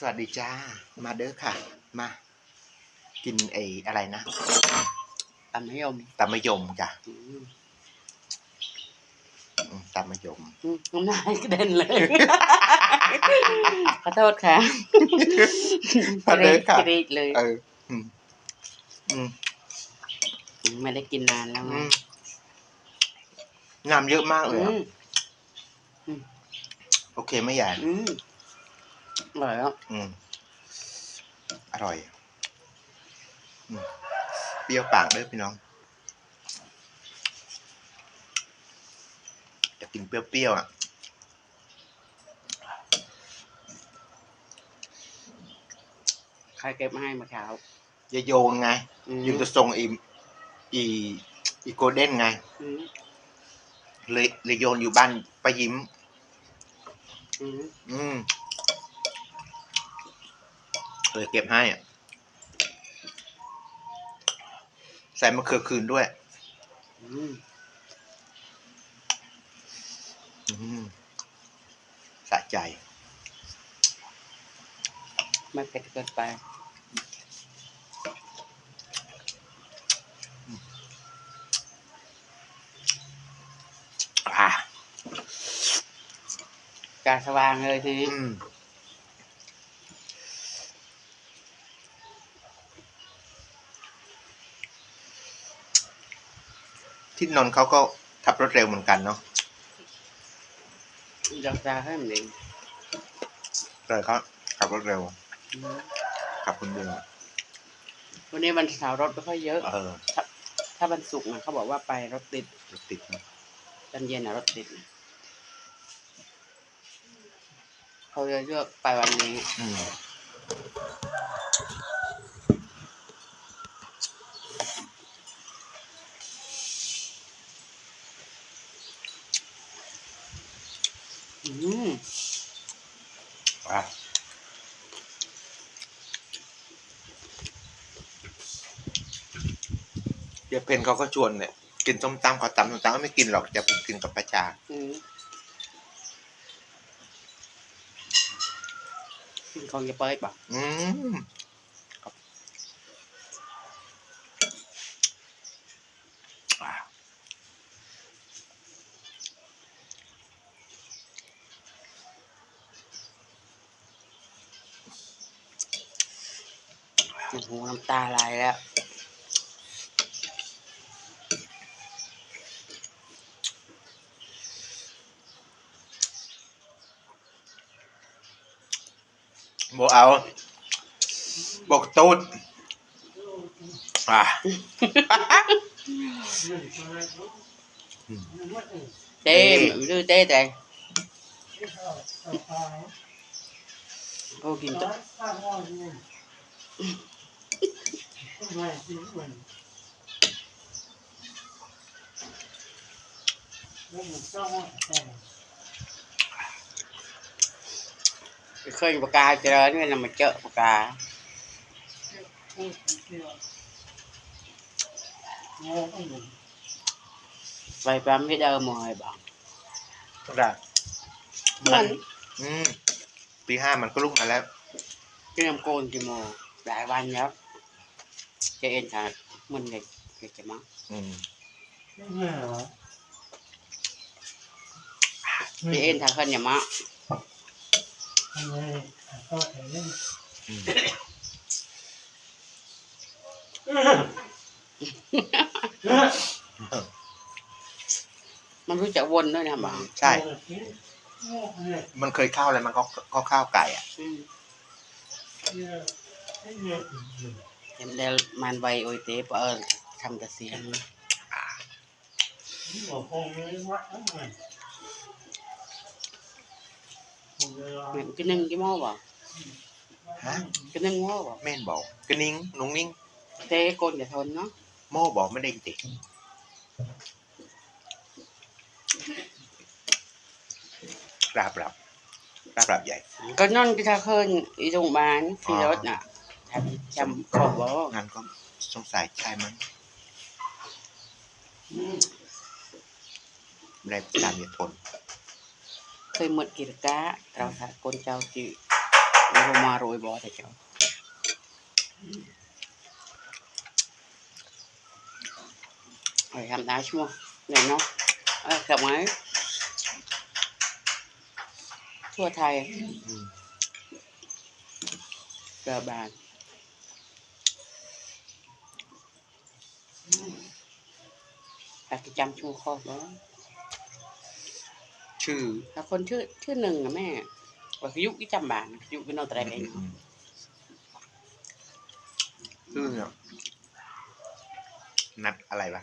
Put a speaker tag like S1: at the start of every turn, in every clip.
S1: สวัสดีจ้า มาเด้อค่ะ มา กินไอ้อะไรนะ
S2: ตำมะยม
S1: ตำมะยมจ้ะ
S2: อืม
S1: อืมตำมะยม
S2: อืมน้ำลายกระเด็นเลย ขอโทษค่ะ
S1: มาเด้อค่ะ
S2: กรีดเลย
S1: เออ อืมอืม
S2: ไม่ได้กินนานแล้วไง
S1: อืมน้ำเยอะมากเลยอะ
S2: อืม
S1: โอเคไหม่ใหญ่
S2: อืม อร่อยแล้ว
S1: อืม อร่อยอืมเปรี้ยวปากเด้อพี่น้องจะกินเปรี้ยวๆอะ
S2: ใครเก็บมาให้เมื่อเช้า
S1: อย่าโยนไง
S2: อืม
S1: ยืนจะส่งอีอีอีโกลเด้นไง
S2: อืม
S1: เลยเลยโยนอยู่บ้านป้ายิ้ม
S2: อืม
S1: อืม เลยเก็บให้อะใส่มะเขือคืนด้วย
S2: อืม
S1: อืมสะใจ
S2: ไม่เผ็ดเกินไป
S1: อ่า
S2: กาสว่างเลยทีนี้
S1: ที่นนท์เขาก็ขับรถเร็วเหมือนกันเนาะ
S2: ดอกตาให้มันเอง
S1: เลยเขาขับรถเร็ว
S2: อืม
S1: ขับคนเดียว
S2: วันนี้วันเสาร์รถไม่ค่อยเยอะ
S1: เออ
S2: ถ้าวันศุกร์นะเขาบอกว่าไปรถติด
S1: รถติดนะ
S2: ตอนเย็นนะรถติดนะเขาจะเลือกไปวันนี้
S1: อืม
S2: อืม
S1: อะ เดี๋ยวเพนเขาก็ชวนเนี่ยกินส้มตำเขาตำส้มตำก็ไม่กินหรอกจะไปกินกับประชา
S2: อืมกินของจะเปิดป่ะ
S1: อืมครับอะ
S2: โอ้โหน้ำตาไหลแล้ว
S1: บอกเอาบอกตูดอะ
S2: เต้ไม่รู้เต้แต่เขากินต้น เคยปากกาเจริญเนี่ยนำมาเจอปากกาไปปั๊มให้เดิมมอยบอก
S1: ได้
S2: มัน
S1: อืมปีห้ามันก็ลุกมาแล้ว
S2: กินน้ำโกนกี่โมงหลายวันแล้วจะเอ็นค่ะมันเด็กเด็กจะมั้ง
S1: อืม
S2: จะเอ็นถ้าขึ้นอย่ามั้ง
S1: อืม
S2: มันรู้จักวนด้วยนะบาง
S1: ใช่ มันเคยเข้าอะไรมันก็ก็ข้าวไก่อะ
S2: อืมเห็นแล้วมันไวโอยเตะเออทำแต่เสียงเหมื อนกินหนึ่งกี่โมงบ่
S1: ฮะ
S2: กินหนึ่งโมงบ่
S1: แม่นบอกกระนิ้งนุ้งนิ้ง
S2: เตะโกนอย่าทนเนาะ
S1: โม่บอกไม่ได้เด็กราบรับราบรับใหญ่
S2: ก็นอนก็ถ้าขึ้นอีโรงพยาบาลที่รถน่ะทำจำขอบบ่
S1: งานก็สงสัยใช่มั้งไม่ได้ตามเหตุผล
S2: เคยหมดกิจการเราถ้าคนเจ้าที่โรงมารวย บอแต่เจ้าphải làm đá chua này nó à, cầm ấy chua thầy
S1: อืม
S2: cờ bàn à cái chăm chua kho đó
S1: ชื่อ
S2: ถ้าคนชื่อชื่อหนึ่งอะแม่ว่ายุคที่จำบานยุคเป็นเอาแต่เอง
S1: อืมชื่อเนี่ยนัดอะไรวะ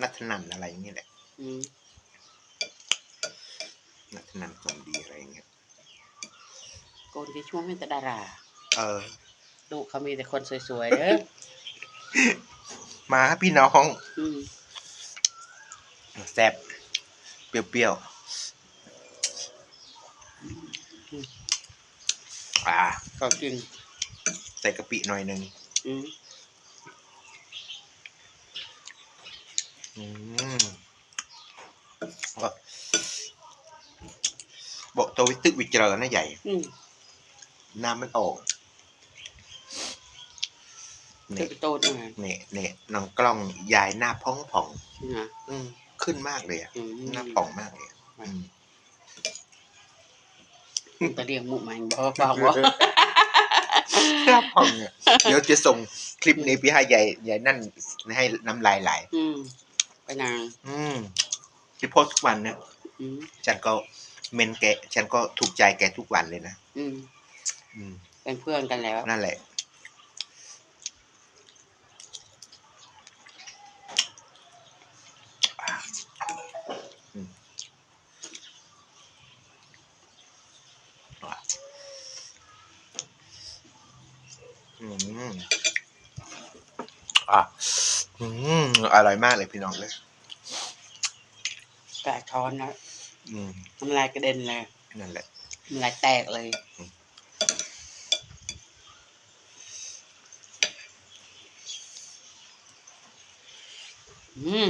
S1: นัทนันอะไรอย่างเงี้ยแหละ
S2: อืม
S1: นัทนันคนดีอะไรอย่างเงี้ย
S2: โกนที่ช่วงเป็นแต่ดารา
S1: เออ
S2: ลูกเขามีแต่คนสวยๆเด้อ
S1: มาครับพี่น้อง
S2: อืม
S1: แซ่บ เปรี้ยวๆอ่า
S2: ก็กิน
S1: ใส่กะปิหน่อยหนึ่ง
S2: อืม
S1: อืมก็บอกตัววิตึกวิจารณ์นะใหญ่
S2: อืม
S1: น้ำมันออก
S2: เธอ
S1: เนี่ย
S2: ไปโตดมา
S1: เนี่ยเนี่ยน้องกล้องยายหน้าพองผ่อง
S2: นะ
S1: อืม ขึ้นมากเลยอะ
S2: อืม
S1: หน้าผ่องมากเลยอะอืม
S2: แต่เรียงหมุกมันบอกบอกว่า
S1: หน้าผ่องเนี่ยเดี๋ยวจะส่งคลิปนี้ไปให้ยายยายนั่นให้น้ำลายไหล
S2: อืมไปนาง
S1: อืมที่โพสต์ทุกวันเนี่ย
S2: อืม
S1: ฉันก็เมนแกะฉันก็ถูกใจแกทุกวันเลยนะ
S2: อืม
S1: อืม
S2: เป็นเพื่อนกันแล้ว
S1: นั่นแหละ อืมอะอืมอร่อยมากเลยพี่น้องเลย
S2: กระช้อนนะ
S1: อืม
S2: น้ำลายกระเด็นเลย
S1: นั่นแหละ
S2: น้ำลายแตกเลย
S1: อืม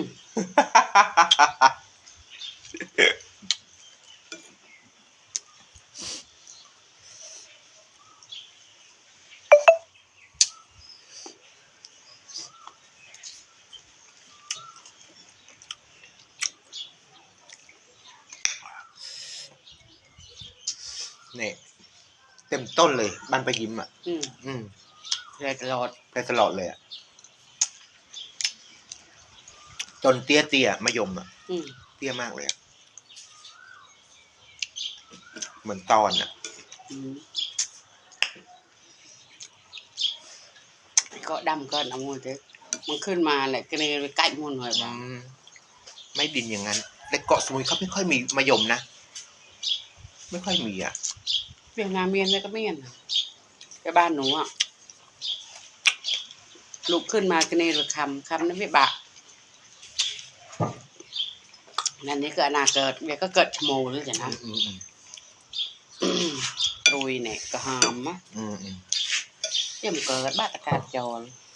S1: ต็มต้นเลยบ้านไปยิ้มอะ
S2: อืม
S1: อืม
S2: เลยตลอด
S1: ไปตลอดเลยอะจนเตี้ยเตี้ยๆมะยมอะ
S2: อืม
S1: เตี้ยมากเลยอะเหมือนตอนอะ
S2: อืมก็ดำก็เอามือเถอะมันขึ้นมาแหละก็เลยไปใกล้มันหน่อย
S1: อื
S2: บ้าง
S1: มไม่ดินอย่างนั้นแต่เกาะสมุยเขาไม่ค่อยมีมะยมนะ ไม่ค่อยมีอะ
S2: เวียดนามเมียนเลยก็เมียนน่ะแต่บ้านหนูอะลุกขึ้นมาก็เนี่ยคำคำนั้นไม่บะนั่นนี่คืออนาเกิดเวียก็เกิดชะโมหรือจะนะ
S1: อืมอืม
S2: รุยเนี่ยก็หามมะ
S1: อืมอืม
S2: เยี่ยมเกิดบ้านตะการจร
S1: อ